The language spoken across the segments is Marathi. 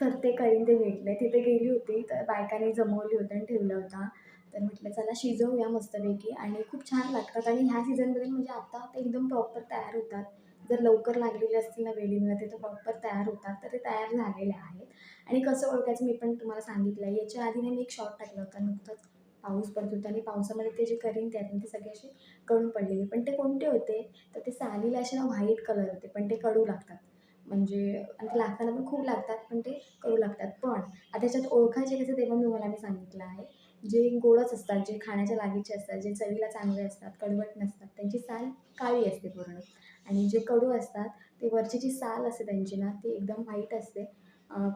तर ते करिंदे भेटले. तिथे गेली होती तर बायकांनी जमवली होती आणि ठेवला होता. तर म्हटलं चला शिजवूया मस्तपैकी. आणि खूप छान लागतात. आणि ह्या सीझनमध्ये म्हणजे आता ते एकदम प्रॉपर तयार होतात. जर लवकर लागलेले असतील ना वेलींमध्ये तर प्रॉपर तयार होतात. तर ते तयार झालेले आहेत. आणि कसं ओळखायचं मी पण तुम्हाला सांगितलं आहे याच्या आधी मी एक शॉर्ट टाकला होता. नुकताच पाऊस पडत होता आणि पावसामध्ये ते जे करिंदे आहेत ते सगळे असे गळून पडलेले. पण ते कोणते होते? तर ते सालीला असे ना व्हाईट कलर होते. पण ते कडू लागतात. म्हणजे आणि ते लागताना पण खूप लागतात पण ते करू लागतात. पण आता त्याच्यात ओळखायचे कसे ते पण तुम्हाला मी सांगितलं आहे. जे गोडच असतात जे खाण्याच्या लागीचे असतात जे चवीला चांगले असतात कडवट नसतात त्यांची साल काळी असते पूर्ण. आणि जे कडू असतात ते वरची जी साल असते त्यांची ना ती एकदम व्हाईट असते.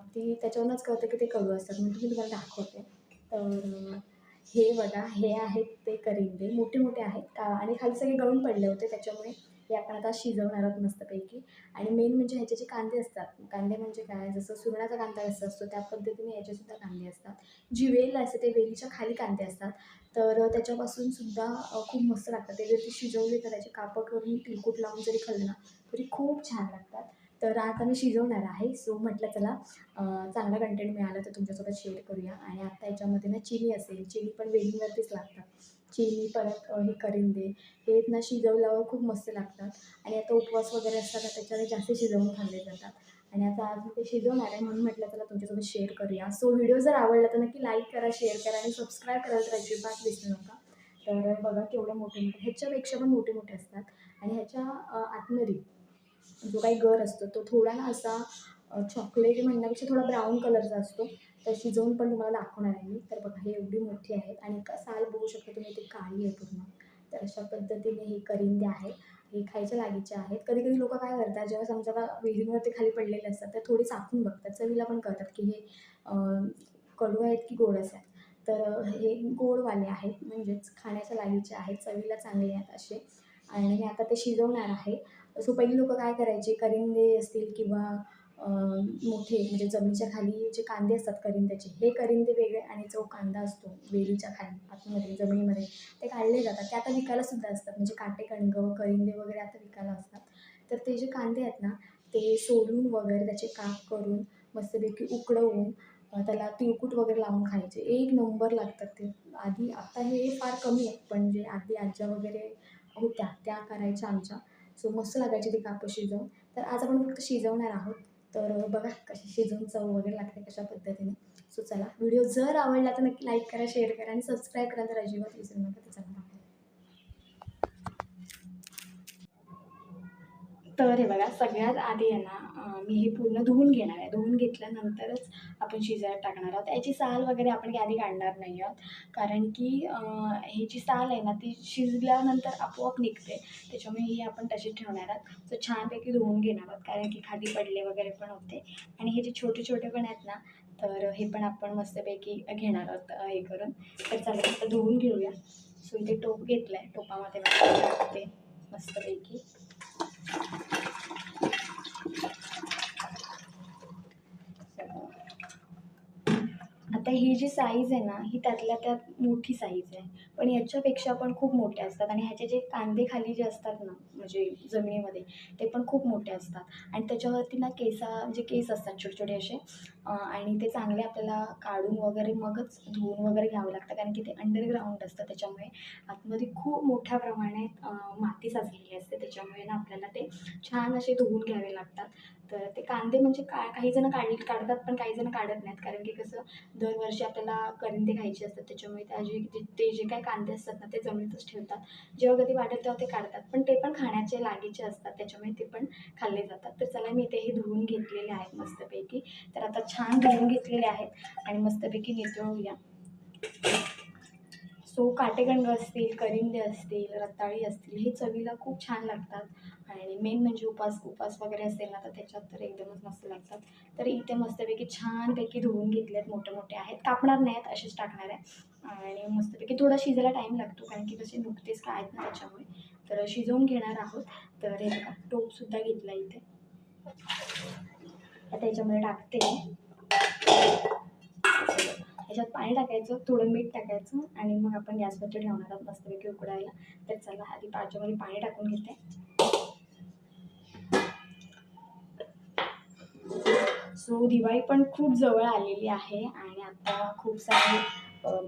ती त्याच्यावरूनच कळतं की ते कडू असतात. म्हणून मी तुम्हाला दाखवते. तर हे बघा हे आहेत ते करिंदे. मोठे मोठे आहेत का आणि खाली सगळे गळून पडले होते त्याच्यामुळे हे आपण आता शिजवणार आहोत मस्तपैकी. आणि मेन म्हणजे ह्याचे जे कांदे असतात कांदे म्हणजे काय? जसं सुरणाचा कांदा कसा असतो त्या पद्धतीने याचेसुद्धा कांदे असतात. जी वेल असते ते वेलीच्या खाली कांदे असतात. तर त्याच्यापासून सुद्धा खूप मस्त लागतात. ते जर ते शिजवले तर त्याचे कापड करून तिलकूट लावून जरी खाल्लं ना तरी खूप छान लागतात. तर आता मी शिजवणार आहे. सो म्हटलं चला चांगला कंटेंट मिळाला तर तुमच्यासोबत शेअर करूया. आणि आता याच्यामध्ये ना चिनी असेल. चिनी पण वेलीवरतीच लागतात. चिनी परत हे करिंदे हे ना शिजवल्यावर खूप मस्त लागतात. आणि आता उपवास वगैरे असतात तर त्याच्यावर जास्त शिजवून खाल्ले जातात. आणि आता आज ते शिजवणार आहे म्हणून म्हटलं चला तुमच्यासोबत शेअर करूया. सो व्हिडिओ जर आवडला तर नक्की लाईक करा शेअर करा आणि सबस्क्राईब करायला तर अजिबात विसरू नका. तर बघा केवढे मोठे मोठे ह्याच्यापेक्षा पण मोठे मोठे असतात. आणि ह्याच्या आत्मरी आतमध्ये जो काही गर असतो तो थोडा ना असा चॉकलेट म्हणण्यापेक्षा थोडा ब्राऊन कलरचा असतो. तर शिजवून पण तुम्हाला दाखवणार आहे मी. तर बघा हे एवढी मोठी आहेत आणि का साल बघू शकता तुम्ही ते काळी आहे पूर्ण. तर अशा पद्धतीने हे करिंदे आहेत. हे खायच्या लागीचे आहेत. कधी कधी लोक काय करतात जेव्हा समजा का विहिरीवरती खाली पडलेले असतात तर थोडी चाखून बघतात. चवीला पण करतात की हे कडू आहेत की गोड आहेत तर हे गोडवाले आहेत म्हणजेच खाण्याच्या लागीचे आहेत. चवीला चांगले आहेत असे. आणि मी आता ते शिजवणार आहे. सो पहिली लोक काय करायचे? करिंदे असतील किंवा मोठे म्हणजे जमिनीच्या खाली जे कांदे असतात करिंद्याचे हे करिंदे वेगळे आणि जो कांदा असतो वेलीच्या खाली आतमध्ये जमिनीमध्ये ते काढले जातात. ते आता विकायला सुद्धा असतात. म्हणजे काटे कणगं करिंदे वगैरे आता विकायला असतात. तर ते जे कांदे आहेत ना ते सोलून वगैरे त्याचे काप करून मस्तपैकी उकडवून त्याला तिळकूट वगैरे लावून खायचे. एक नंबर लागतात ते. आधी आता हे फार कमी आहे पण जे आधी आज्या वगैरे होत्या त्या करायच्या आमच्या. सो मस्त लागायची ती कापं शिजवून. तर आज आपण फक्त शिजवणार आहोत. तर बघा कशी शिजवून चव वगैरे लागते कशा पद्धतीने. सो चला. व्हिडिओ जर आवडला तर नक्की लाईक करा शेअर करा आणि सबस्क्राईब करा. तर अजिबात विसरू नका. तर चला तर हे बघा सगळ्यात आधी आहे ना मी हे पूर्ण धुवून घेणार आहे. धुवून घेतल्यानंतरच आपण शिजायला टाकणार आहोत. याची साल वगैरे आपण आधी काढणार नाही आहोत. कारण की हे जी साल आहे ना ती शिजल्यानंतर आपोआप निघते. त्याच्यामुळे ही आपण तशीच ठेवणार आहोत. सो छानपैकी धुवून घेणार आहोत. कारण की खाली पडले वगैरे पण होते. आणि हे जे छोटे छोटे पण आहेत ना तर हे पण आपण मस्तपैकी घेणार आहोत हे करून. तर चला आता धुवून घेऊया. सो इथे टोप घेतला आहे टोपामध्ये टाकते मस्तपैकी आता ही जी साईज आहे ना ही त्यातल्या त्यात मोठी साईज आहे. पण याच्यापेक्षा पण खूप मोठ्या असतात. आणि ह्याचे जे कांदे खाली जे असतात ना म्हणजे जमिनीमध्ये ते पण खूप मोठे असतात. आणि त्याच्यावरती ना केसा जे केस असतात छोटे छोटे असे आणि ते चांगले आपल्याला काढून वगैरे मगच धुवून वगैरे घ्यावं लागतं. कारण की ते अंडरग्राऊंड असतं. त्याच्यामुळे आतमध्ये खूप मोठ्या प्रमाणात माती साचलेली असते. त्याच्यामुळे ना आपल्याला ते छान असे धुवून घ्यावे लागतात. तर ते कांदे म्हणजे का काही जण काढ काढतात पण काही जण काढत नाहीत. कारण की कसं दरवर्षी आपल्याला करंदे खायचे असतात. त्याच्यामुळे त्या जे जे- ते जे काही कांदे असतात ना ते जमिनीतच ठेवतात. जेव्हा कधी वाटेल तेव्हा ते काढतात. पण ते पण खाण्याचे लागीचे असतात. त्याच्यामुळे ते पण खाल्ले जातात. तर चला मी ते हे धुवून घेतलेले आहेत मस्तपैकी. तर आता छान धुवून घेतलेले आहेत. आणि मस्तपैकी नितळूया सो काटेकंड असतील करिंदे असतील रताळी असतील हे चवीला खूप छान लागतात. आणि मेन म्हणजे उपास उपास वगैरे असेल ना तर त्याच्यात तर एकदमच मस्त लागतात. तर इथे मस्तपैकी छानपैकी धुवून घेतलेत मोठे मोठे आहेत. कापणार नाही आहेत असेच टाकणार आहे. आणि मस्तपैकी थोडा शिजायला टाईम लागतो कारण की कसे नुकतेच काय आहेत ना त्याच्यामुळे. तर शिजवून घेणार आहोत. तर हे बघा टोपसुद्धा घेतला इथे. आता याच्यामध्ये टाकते. ह्याच्यात पाणी टाकायचं थोडं मीठ टाकायचं आणि मग आपण गॅसवरती ठेवणार आहोत मस्तपैकी उकडायला. तर चला आधी पाच्यामध्ये पाणी टाकून घेते. सो दिवाळी पण खूप जवळ आलेली आहे आणि आता खूप सारे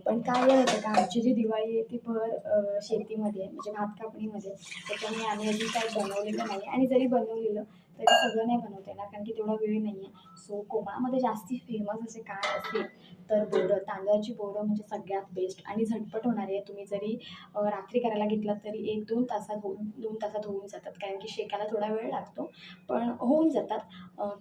पण काय होतं का आमची जी दिवाळी आहे ती भर शेतीमध्ये म्हणजे भात कापणीमध्ये त्याच्यामुळे आम्ही अजून काही बनवलेलं नाही. आणि जरी बनवलेलं तरी सगळं नाही बनवता येणार कारण की तेवढा वेळ नाही आहे सो कोकणामध्ये जास्ती फेमस असे काय असेल तर बोरं तांदळाची बोरं म्हणजे सगळ्यात बेस्ट आणि झटपट होणारी आहे. तुम्ही जरी रात्री करायला घेतलात तरी एक दोन तासात होऊन दोन तासात होऊन जातात. कारण की शेकायला थोडा वेळ लागतो. पण होऊन जातात.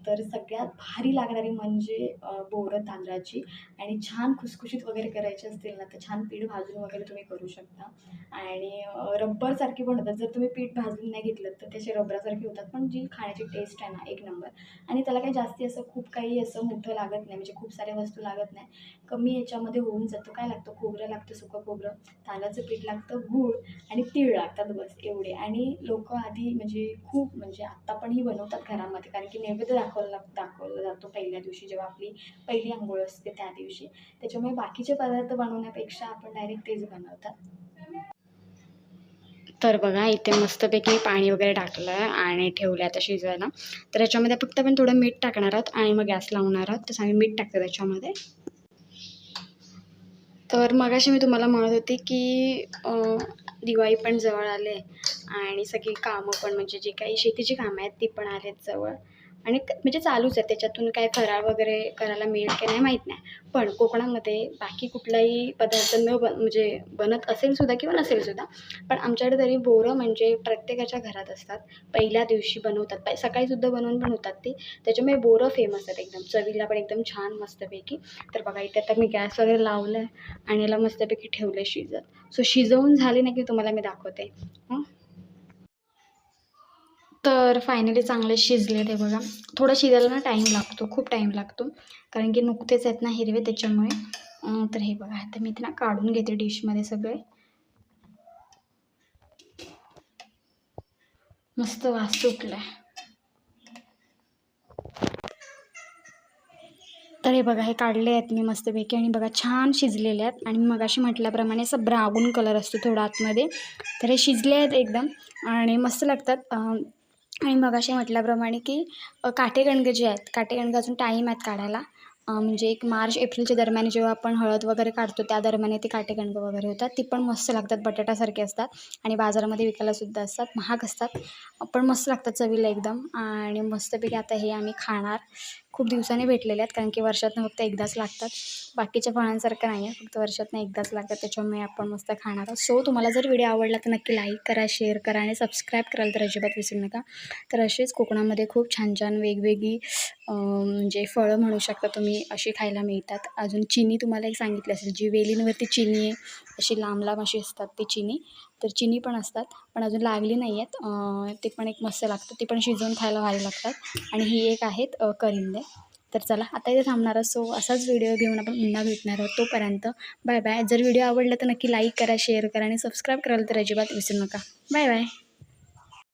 तर सगळ्यात भारी लागणारी म्हणजे बोरं तांदळाची. आणि छान खुसखुशीत वगैरे करायची असतील ना तर छान पीठ भाजून वगैरे तुम्ही करू शकता. आणि रब्बरसारखी पण होतात जर तुम्ही पीठ भाजून नाही घेतलं तर त्याचे रबरासारखे होतात. पण जी खाण्याची टेस्ट आहे ना एक नंबर आणि त्याला काही जास्ती असं खूप काही असं मोठं लागत नाही म्हणजे खूप साऱ्या वस्तू लागत नाही. कमी याच्यामध्ये होऊन जातो. काय लागतं? खोबरं लागतं सुकं खोबरं. तांदळाचं पीठ लागतं गूळ आणि तीळ लागतात बस एवढे. आणि लोक आधी म्हणजे खूप म्हणजे आत्ता पण ही बनवतात घरामध्ये कारण की नैवेद्य दाखवला लाग दाखवला जातो पहिल्या दिवशी जेव्हा आपली पहिली आंघोळ असते त्या दिवशी. त्याच्यामुळे बाकीचे पदार्थ बनवण्यापेक्षा आपण डायरेक्ट तेच बनवतात. तर बघा इथे मस्तपैकी पाणी वगैरे टाकलं आहे आणि ठेवलं आता शिजवायला. तर याच्यामध्ये फक्त आपण थोडं मीठ टाकणार आहोत आणि मग गॅस लावणार आहोत. तसं आम्ही मीठ टाकतो त्याच्यामध्ये तर मगाशी मी तुम्हाला म्हणत होते की दिवाळी पण जवळ आले आणि सगळी कामं पण म्हणजे जी काही शेतीची कामं आहेत ती पण आलेत जवळ. आणि म्हणजे चालूच आहे. त्याच्यातून काय फराळ वगैरे करायला मिळेल की नाही माहीत नाही. पण कोकणामध्ये बाकी कुठलाही पदार्थ न बन म्हणजे बनत असेल सुद्धा किंवा नसेल सुद्धा पण आमच्याकडे तरी बोरं म्हणजे प्रत्येकाच्या घरात असतात. पहिल्या दिवशी बनवतात. पै सकाळीसुद्धा बनवून पण होतात ते. त्याच्यामुळे बोरं फेमस आहेत एकदम. चवीला पण एकदम छान मस्तपैकी. तर बघा इथे आता मी गॅस वगैरे लावलं आहे आणि याला मस्तपैकी ठेवलं आहे शिजत. सो शिजवून झाले ना की तुम्हाला मी दाखवते. हां? तर फायनली चांगले शिजले ते बघा. थोडं शिजायला ना टाईम लागतो खूप टाईम लागतो. कारण की नुकतेच आहेत ना हिरवे त्याच्यामुळे. तर हे बघा आता मी ते ना काढून घेते डिशमध्ये सगळे. मस्त वास सुटलाय. तर हे बघा हे काढले आहेत मी मस्तपैकी आणि बघा छान शिजलेले आहेत. आणि मगाशी म्हटल्याप्रमाणे असं ब्राऊन कलर असतो थोडा आतमध्ये. तर हे शिजले आहेत एकदम. आणि मस्त लागतात. आणि आणि मगाशी म्हटल्याप्रमाणे की काटेगणगे जे आहेत काटेगणगे अजून टाईम आहेत काढायला. म्हणजे एक मार्च एप्रिलच्या दरम्यान जेव्हा आपण हळद वगैरे काढतो त्या दरम्यान ते काटेगणगे वगैरे होतात. ती पण मस्त लागतात बटाट्यासारखे असतात आणि बाजारामध्ये विकायलासुद्धा असतात महाग असतात पण मस्त लागतात चवीला एकदम. आणि मस्तपैकी आता हे आम्ही खाणार. खूप दिवसांनी भेटलेले आहेत कारण की वर्षातनं फक्त एकदाच लागतात. बाकीच्या फळांसारखं नाही आहे फक्त वर्षातनं एकदाच लागतात त्याच्यामुळे आपण मस्त खाणार आहोत. सो तुम्हाला जर व्हिडिओ आवडला तर नक्की लाईक करा शेअर करा आणि सबस्क्राईब करायला तर अजिबात विसरू नका. तर असेच कोकणामध्ये खूप छान छान वेगवेगळी म्हणजे फळं म्हणू शकता तुम्ही अशी खायला मिळतात. अजून चिनी तुम्हाला एक सांगितली असेल जी वेलींवरती चिनी आहे अशी लांब लांब अशी असतात ती चिनी. तर चिनी पण असतात पण अजून लागली नाही आहेत ते पण एक मस्त लागतं ती पण शिजवून खायला भारी लागतात. आणि ही एक आहेत करिंदे. तर चला आता इथे थांबणार आहोत. सो असाच व्हिडिओ घेऊन आपण पुन्हा भेटणार आहोत. तोपर्यंत बाय बाय. जर व्हिडिओ आवडला तर नक्की लाईक करा शेअर करा आणि सबस्क्राईब करायला तर अजिबात विसरू नका. Bye bye.